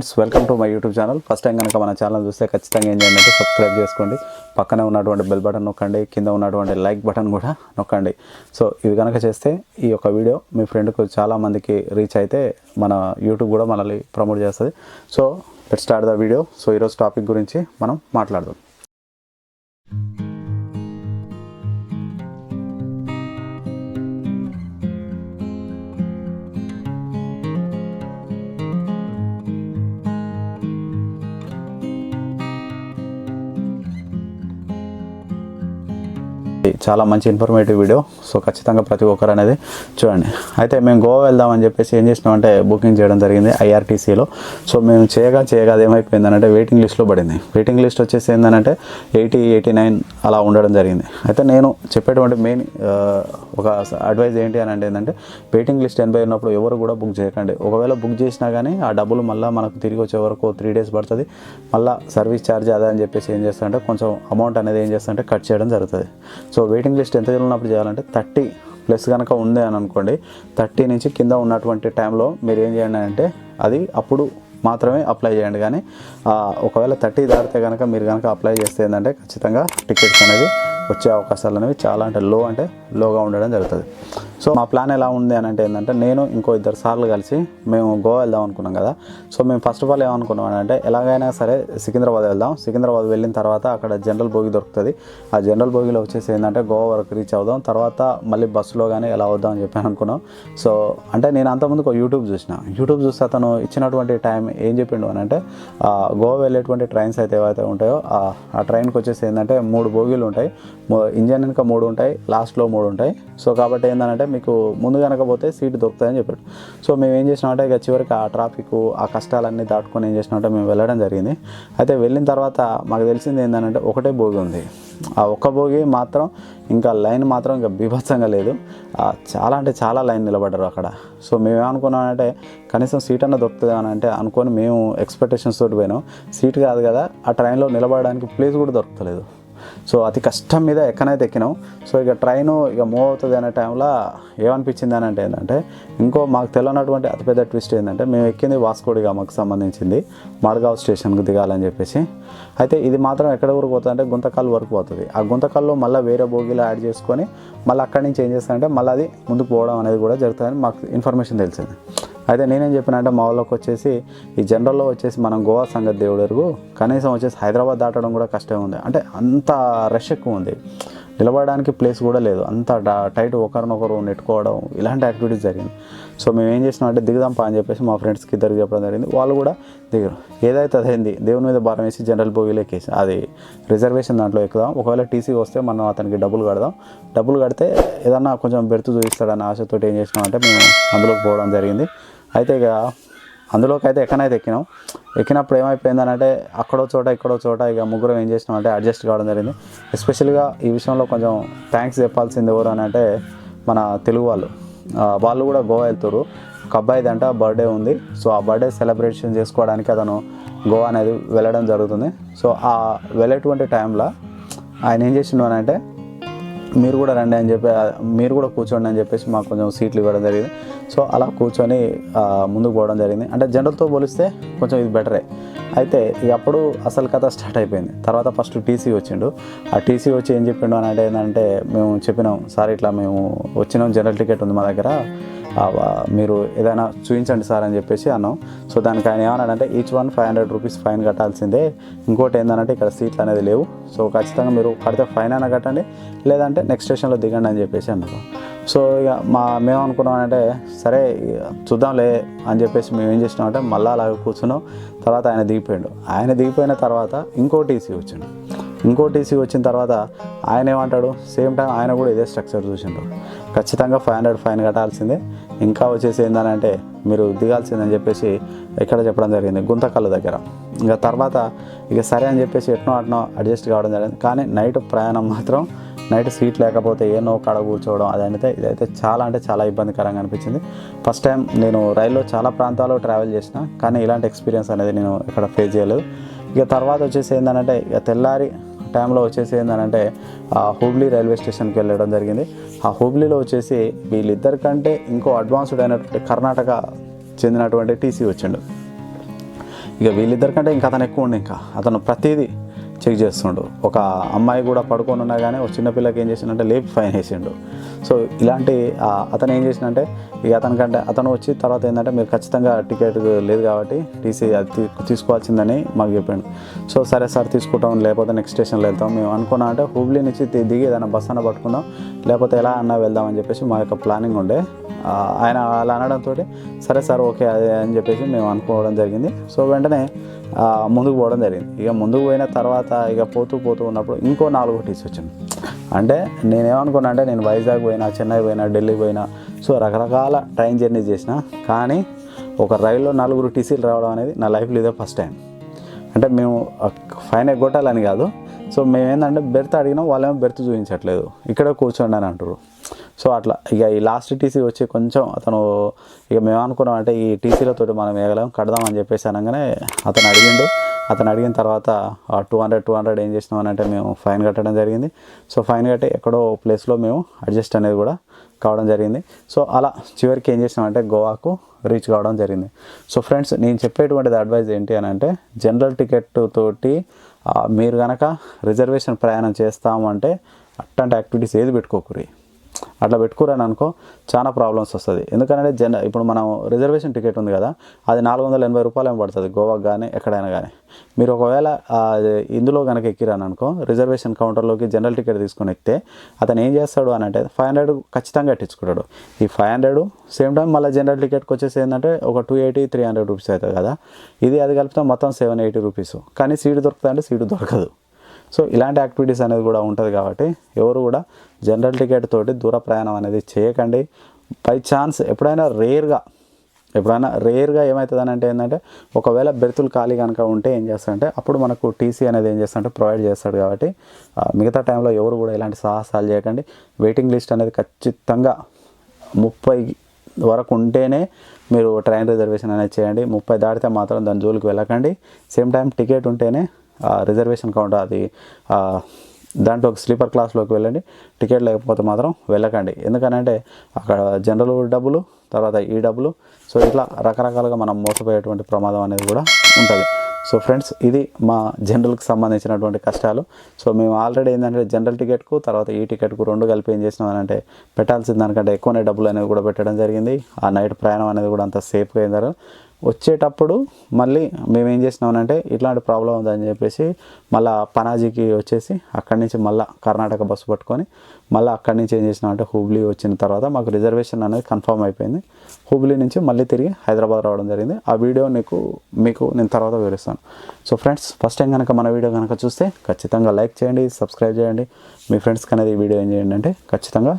Friends welcome to my YouTube channel. First time కనుక మన channel చూస్తే ఖచ్చితంగా ఏం చేయండి సబ్స్క్రైబ్ చేసుకోండి. పక్కనే ఉన్నటువంటి బెల్ బటన్ నొక్కండి కింద ఉన్నటువంటి లైక్ బటన్ కూడా నొక్కండి. సో ఇవి కనుక చేస్తే ఈ యొక్క వీడియో మీ ఫ్రెండ్కు చాలామందికి రీచ్ అయితే మన యూట్యూబ్ కూడా మనల్ని ప్రమోట్ చేస్తుంది. So let start the video so ఈరోజు టాపిక్ గురించి మనం మాట్లాడదాం. చాలా మంచి ఇన్ఫర్మేటివ్ వీడియో సో ఖచ్చితంగా ప్రతి ఒక్కరు అనేది చూడండి. అయితే మేము గోవా వెళ్దామని చెప్పేసి ఏం చేసినామంటే బుకింగ్ చేయడం జరిగింది ఐఆర్టీసీలో సో మేము చేయగా చేయగా ఏమైపోయిందనంటే వెయిటింగ్ లిస్ట్లో పడింది. వెయిటింగ్ లిస్ట్ వచ్చేసి ఏంటంటే ఎయిటీ ఎయిటీ నైన్ అలా ఉండడం జరిగింది. అయితే నేను చెప్పేటువంటి మెయిన్ ఒక అడ్వైజ్ ఏంటి అని అంటే ఏంటంటే వెయిటింగ్ లిస్ట్ ఎనభై ఉన్నప్పుడు ఎవరు కూడా బుక్ చేయకండి. ఒకవేళ బుక్ చేసినా కానీ ఆ డబ్బులు మళ్ళీ మనకు తిరిగి వచ్చే వరకు త్రీ డేస్ పడుతుంది. మళ్ళీ సర్వీస్ ఛార్జ్ అదే అని చెప్పేసి ఏం చేస్తారంటే కొంచెం అమౌంట్ అనేది ఏం చేస్తారంటే కట్ చేయడం జరుగుతుంది. సో వెయిటింగ్ లిస్ట్ ఎంత ఉన్నప్పుడు చేయాలంటే థర్టీ ప్లస్ కనుక ఉంది అని అనుకోండి థర్టీ నుంచి కింద ఉన్నటువంటి టైంలో మీరు ఏం చేయండి అంటే అది అప్పుడు మాత్రమే అప్లై చేయండి. కానీ ఒకవేళ థర్టీ దాటితే కనుక మీరు కనుక అప్లై చేస్తే ఏంటంటే ఖచ్చితంగా టికెట్స్ అనేది వచ్చే అవకాశాలు అనేవి చాలా అంటే లో అంటే లోగా ఉండడం జరుగుతుంది. సో మా ప్లాన్ ఎలా ఉంది అని అంటే ఏంటంటే నేను ఇంకో ఇద్దరు సార్లు కలిసి మేము గోవా వెళ్దాం అనుకున్నాం కదా. సో మేము ఫస్ట్ ఆఫ్ ఆల్ ఏమనుకున్నాం అంటే ఎలాగైనా సరే సికింద్రాబాద్ వెళ్దాం. సికింద్రాబాద్ వెళ్ళిన తర్వాత అక్కడ జనరల్ బోగి దొరుకుతుంది. ఆ జనరల్ బోగిలో వచ్చేసి ఏంటంటే గోవా వరకు రీచ్ అవుదాం. తర్వాత మళ్ళీ బస్సులో కానీ ఎలా వద్దాం అని చెప్పి అనుకున్నాం. సో అంటే నేను అంతకుముందు ఒక యూట్యూబ్ చూసిన. యూట్యూబ్ చూస్తే అతను ఇచ్చినటువంటి టైం ఏం చెప్పిండు అని అంటే గోవా వెళ్ళేటువంటి ట్రైన్స్ అయితే ఏవైతే ఉంటాయో ఆ ట్రైన్కి వచ్చేసి ఏంటంటే మూడు బోగీలు ఉంటాయి. ఇంజన్ వెనుక మూడు ఉంటాయి. లాస్ట్లో మూడు ఉంటాయి. సో కాబట్టి ఏంటంటే మీకు ముందు కనుక పోతే సీట్ దొరుకుతుందని చెప్పాడు. సో మేము ఏం చేసినామంటే ఇక చివరికి ఆ ట్రాఫిక్ ఆ కష్టాలన్నీ దాటుకొని ఏం చేసినామంటే మేము వెళ్ళడం జరిగింది. అయితే వెళ్ళిన తర్వాత మాకు తెలిసింది ఏంటంటే ఒకటే భోగి ఉంది. ఆ ఒక్క భోగి మాత్రం ఇంకా లైన్ మాత్రం ఇంకా బీభత్సంగా లేదు. చాలా అంటే చాలా లైన్ నిలబడ్డారు అక్కడ. సో మేము ఏమనుకున్నామంటే కనీసం సీట్ అన్న దొరుకుతుంది అని అంటే అనుకొని మేము ఎక్స్పెక్టేషన్స్ తోటి పోయినాం. సీట్ కాదు కదా ఆ ట్రైన్లో నిలబడడానికి ప్లేస్ కూడా దొరకలేదు. సో అతి కష్టం మీద ఎక్కనైతే ఎక్కినాం సో ఇక ట్రైన్ ఇక మూవ్ అవుతుంది అనే టైంలో ఏమనిపించింది అని అంటే ఏంటంటే ఇంకో మాకు తెలియనటువంటి అతిపెద్ద ట్విస్ట్ ఏంటంటే మేము ఎక్కింది వాస్కోడిగా మాకు సంబంధించింది మడగావ్ స్టేషన్కి దిగాలని చెప్పేసి. అయితే ఇది మాత్రం ఎక్కడ వరకు పోతుంది అంటే గుంతకల్ వరకు పోతుంది. ఆ గుంతకాల్లో మళ్ళీ వేరే బోగిలో యాడ్ చేసుకొని మళ్ళీ అక్కడి నుంచి ఏం చేస్తానంటే మళ్ళీ అది ముందుకు పోవడం అనేది కూడా జరుగుతుందని మాకు ఇన్ఫర్మేషన్ తెలిసింది. అయితే నేనేం చెప్పిన అంటే మా వాళ్ళకి వచ్చేసి ఈ జనరల్లో వచ్చేసి మనం గోవా సంగతి దేవుడు ఎరుగు. కనీసం వచ్చేసి హైదరాబాద్ దాటడం కూడా కష్టం ఉంది. అంటే అంత రష్ ఎక్కువ ఉంది. నిలబడడానికి ప్లేస్ కూడా లేదు. అంత టైట్ ఒకరినొకరు నెట్టుకోవడం ఇలాంటి యాక్టివిటీస్ జరిగింది సో మేము ఏం చేసినాం అంటే దిగుదాం పా అని చెప్పేసి మా ఫ్రెండ్స్కి ఇద్దరికి చెప్పడం జరిగింది. వాళ్ళు కూడా దిగరు. ఏదైతే అదైంది దేవుని మీద భారం వేసి జనరల్ బోగిలోకేసి అది రిజర్వేషన్ దాంట్లో ఎక్కుదాం. ఒకవేళ టీసీ వస్తే మనం అతనికి డబ్బులు కడదాం. డబ్బులు కడితే ఏదన్నా కొంచెం బెర్త్ చూపిస్తాడన్న ఆశతో ఏం చేసినాం అంటే మేము అందులోకి పోవడం జరిగింది. అయితే ఇక అందులోకి అయితే ఎక్కనైతే ఎక్కినాం ఎక్కినప్పుడు ఏమైపోయిందనంటే అక్కడో చోట ఇక్కడో చోట ఇక ముగ్గురం ఏం చేసినాం అంటే అడ్జస్ట్ కావడం జరిగింది. ఎస్పెషల్గా ఈ విషయంలో కొంచెం థ్యాంక్స్ చెప్పాల్సింది ఎవరు అని అంటే మన తెలుగు వాళ్ళు. వాళ్ళు కూడా గోవా వెళ్తారు ఒక అబ్బాయిది అంట బర్త్డే ఉంది. సో ఆ బర్త్డే సెలబ్రేషన్ చేసుకోవడానికి అతను గోవా అనేది వెళ్ళడం జరుగుతుంది. సో ఆ వెళ్ళేటువంటి టైంలో ఆయన ఏం చేసిండు అని అంటే మీరు కూడా రండి అని చెప్పి మీరు కూడా కూర్చోండి అని చెప్పేసి మాకు కొంచెం సీట్లు ఇవ్వడం జరిగింది. సో అలా కూర్చొని ముందుకు పోవడం జరిగింది. అంటే జనరల్తో పోలిస్తే కొంచెం ఇది బెటరే. అయితే ఇక అప్పుడు అసలు కథ స్టార్ట్ అయిపోయింది. తర్వాత ఫస్ట్ టీసీ వచ్చిండు. ఆ టీసీ వచ్చి ఏం చెప్పిండు అని అంటే ఏంటంటే మేము చెప్పినాం సార్ ఇట్లా మేము వచ్చినాం జనరల్ టికెట్ ఉంది మా దగ్గర. మీరు ఏదైనా చూపించండి సార్ అని చెప్పేసి అన్నాం. సో దానికి ఆయన ఏమన్నాడంటే each one five hundred rupees fine కట్టాల్సిందే. ఇంకోటి ఏంటంటే ఇక్కడ సీట్లు అనేది లేవు. సో ఖచ్చితంగా మీరు కడితే ఫైన్ అయినా కట్టండి. లేదంటే నెక్స్ట్ స్టేషన్లో దిగండి అని చెప్పేసి అన్నారు సో ఇక మా మేము అనుకున్నామంటే సరే చూద్దాంలే అని చెప్పేసి మేము ఏం చేసినామంటే మళ్ళీ అలాగే కూర్చున్నాం. తర్వాత ఆయన దిగిపోయాడు. ఆయన దిగిపోయిన తర్వాత ఇంకో టీసీ వచ్చిండు. ఇంకో టీసీ వచ్చిన తర్వాత ఆయన ఏమంటాడు? సేమ్ టైం ఆయన కూడా ఇదే స్ట్రక్చర్ చూసిండు. ఖచ్చితంగా ఫైవ్ హండ్రెడ్ ఫైన్ కట్టాల్సిందే. ఇంకా వచ్చేసి ఏంటంటే మీరు దిగాల్సిందని చెప్పేసి ఎక్కడ చెప్పడం జరిగింది? గుంతకల్లు దగ్గర. ఇంకా తర్వాత ఇక సరే అని చెప్పేసి ఎట్నో అట్నో అడ్జస్ట్ కావడం జరిగింది. కానీ నైట్ ప్రయాణం మాత్రం నైట్ సీట్ లేకపోతే ఏనో కడ కూర్చోవడం అదైతే ఇదైతే చాలా అంటే చాలా ఇబ్బందికరంగా అనిపించింది. ఫస్ట్ టైం నేను రైల్లో చాలా ప్రాంతాల్లో ట్రావెల్ చేసిన కానీ ఇలాంటి ఎక్స్పీరియన్స్ అనేది నేను ఇక్కడ ఫేస్ చేయలేదు. ఇక తర్వాత వచ్చేసి ఏంటంటే ఇక తెల్లారి టైంలో వచ్చేసి ఏంటంటే ఆ హుబ్లీ రైల్వే స్టేషన్కి వెళ్ళడం జరిగింది. ఆ హుబ్లీలో వచ్చేసి వీళ్ళిద్దరికంటే ఇంకో అడ్వాన్స్డ్ అయినటువంటి కర్ణాటక చెందినటువంటి టీసీ వచ్చిండు. ఇక వీళ్ళిద్దరికంటే ఇంకా అతను ఎక్కువ ఉండి ఇంకా. అతను ప్రతిదీ చెక్ చేస్తుండు. ఒక అమ్మాయి కూడా పడుకొని ఉన్నా కానీ ఒక చిన్నపిల్లకి ఏం చేసిండంటే లేపి ఫైన్ వేసిండు. సో ఇలాంటి అతను ఏం చేసిండంటే ఇక అతనికంటే అతను వచ్చి తర్వాత ఏంటంటే మీరు ఖచ్చితంగా టికెట్ లేదు కాబట్టి టీసీ అది తీసుకోవాల్సిందని మాకు చెప్పిండు. సో సరే సార్ తీసుకుంటాం లేకపోతే నెక్స్ట్ స్టేషన్లో వెళ్తాం. మేము అనుకున్నాం అంటే హూబ్లీ నుంచి దిగి ఏదైనా బస్ అన్న పట్టుకుందాం. లేకపోతే ఎలా అన్నా వెళ్దామని చెప్పేసి మా యొక్క ప్లానింగ్ ఉండే. ఆయన అలా అనడంతో సరే సార్ ఓకే అదే అని చెప్పేసి మేము అనుకోవడం జరిగింది. సో వెంటనే ముందుకు పోవడం జరిగింది. ఇక ముందుకు పోయిన తర్వాత ఇక పోతూ పోతూ ఉన్నప్పుడు ఇంకో నాలుగు టీసీ వచ్చింది అంటే నేనేమనుకున్నా అంటే నేను వైజాగ్ పోయినా చెన్నై పోయినా ఢిల్లీ పోయినా సో రకరకాల ట్రైన్ జర్నీ చేసిన. కానీ ఒక రైల్లో నలుగురు టీసీలు రావడం అనేది నా లైఫ్లో ఇదే ఫస్ట్ టైం. అంటే మేము ఫైన్ ఎగ్గొట్టాలని కాదు. సో మేము ఏంటంటే బెర్త్ అడిగినాం వాళ్ళేమో బెర్త్ చూపించట్లేదు. ఇక్కడే కూర్చోండి అని అంటారు సో అట్లా ఇక ఈ లాస్ట్ టీసీ వచ్చి కొంచెం అతను ఇక మేము అనుకున్నాం అంటే ఈ టీసీలతో మనం వేయగలం కడదామని చెప్పేసి అనగానే అతను అడిగిండు. అతను అడిగిన తర్వాత టూ హండ్రెడ్ టూ హండ్రెడ్ ఏం చేసినాం అని అంటే మేము ఫైన్ కట్టడం జరిగింది. సో ఫైన్ కట్టి ఎక్కడో ప్లేస్లో మేము అడ్జస్ట్ అనేది కూడా కావడం జరిగింది. సో అలా చివరికి ఏం చేసినామంటే గోవాకు రీచ్ కావడం జరిగింది. సో ఫ్రెండ్స్ నేను చెప్పేటువంటిది అడ్వైజ్ ఏంటి అని అంటే జనరల్ టికెట్ తోటి మీరు కనుక రిజర్వేషన్ ప్రయాణం చేస్తాము అంటే అట్లాంటి యాక్టివిటీస్ ఏది పెట్టుకోకూరి అట్లా పెట్టుకోరని అనుకో చాలా ప్రాబ్లమ్స్ వస్తుంది. ఎందుకంటే జన ఇప్పుడు మనం రిజర్వేషన్ టికెట్ ఉంది కదా అది నాలుగు వందల ఎనభై రూపాయలు ఏమి పడుతుంది గోవాకి కానీ ఎక్కడైనా కానీ మీరు ఒకవేళ ఇందులో కనుక ఎక్కిరాను అనుకో రిజర్వేషన్ కౌంటర్లోకి జనరల్ టికెట్ తీసుకొని ఎక్కితే అతను ఏం చేస్తాడు అని అంటే ఫైవ్ హండ్రెడ్ ఖచ్చితంగా కట్టించుకుంటాడు ఈ ఫైవ్ హండ్రెడ్ సేమ్ టైం మళ్ళీ జనరల్ టికెట్కి వచ్చేసి ఏంటంటే ఒక two eighty three hundred rupees అవుతుంది కదా. ఇది అది కలిపితే మొత్తం సెవెన్ ఎయిటీ రూపీస్ కానీ సీటు దొరుకుతుంది అంటే సీటు దొరకదు. సో ఇలాంటి యాక్టివిటీస్ అనేది కూడా ఉంటుంది కాబట్టి ఎవరు కూడా జనరల్ టికెట్ తోటి దూర ప్రయాణం అనేది చేయకండి. బై ఛాన్స్ ఎప్పుడైనా రేర్గా ఎప్పుడైనా రేర్గా ఏమవుతుంది అంటే ఏంటంటే ఒకవేళ బెర్తులు ఖాళీ కనుక ఉంటే ఏం చేస్తాడంటే అప్పుడు మనకు టీసీ అనేది ఏం చేస్తాడంటే ప్రొవైడ్ చేస్తాడు కాబట్టి మిగతా టైంలో ఎవరు కూడా ఇలాంటి సాహసాలు చేయకండి. వెయిటింగ్ లిస్ట్ అనేది ఖచ్చితంగా ముప్పై వరకు ఉంటేనే మీరు ట్రైన్ రిజర్వేషన్ అనేది చేయండి. ముప్పై దాటితే మాత్రం దాని జోలికి వెళ్ళకండి. సేమ్ టైం టికెట్ ఉంటేనే రిజర్వేషన్ కౌంటర్ అది దాంట్లో ఒక స్లీపర్ క్లాస్లోకి వెళ్ళండి. టికెట్ లేకపోతే మాత్రం వెళ్ళకండి. ఎందుకనంటే అక్కడ జనరల్ డబ్బులు తర్వాత ఈ డబ్బులు. సో ఇట్లా రకరకాలుగా మనం మోసపోయేటువంటి ప్రమాదం అనేది కూడా ఉంటుంది. సో ఫ్రెండ్స్ ఇది మా జనరల్కి సంబంధించినటువంటి కష్టాలు. సో మేము ఆల్రెడీ ఏంటంటే జనరల్ టికెట్కు తర్వాత ఈ టికెట్కు రెండు కలిపి ఏం చేసినాం అంటే పెట్టాల్సిన దానికంటే ఎక్కువనే డబ్బులు అనేవి కూడా పెట్టడం జరిగింది. ఆ నైట్ ప్రయాణం అనేది కూడా అంత సేఫ్గా అయిందారు వచ్చేటప్పుడు మళ్ళీ మేము ఏం చేసినామనంటే ఇట్లాంటి ప్రాబ్లం ఉందని చెప్పేసి మళ్ళీ పనాజీకి వచ్చేసి అక్కడి నుంచి మళ్ళీ కర్ణాటక బస్సు పట్టుకొని మళ్ళీ అక్కడి నుంచి ఏం చేసినామంటే హుబ్లీ వచ్చిన తర్వాత మాకు రిజర్వేషన్ అనేది కన్ఫర్మ్ అయిపోయింది. హుబ్లీ నుంచి మళ్ళీ తిరిగి హైదరాబాద్ రావడం జరిగింది. ఆ వీడియో నీకు మీకు నేను తర్వాత వివరిస్తాను. సో ఫ్రెండ్స్ ఫస్ట్ టైం కనుక మన వీడియో కనుక చూస్తే ఖచ్చితంగా లైక్ చేయండి సబ్స్క్రైబ్ చేయండి. మీ ఫ్రెండ్స్కి అనేది ఈ వీడియో ఏం చేయండి అంటే ఖచ్చితంగా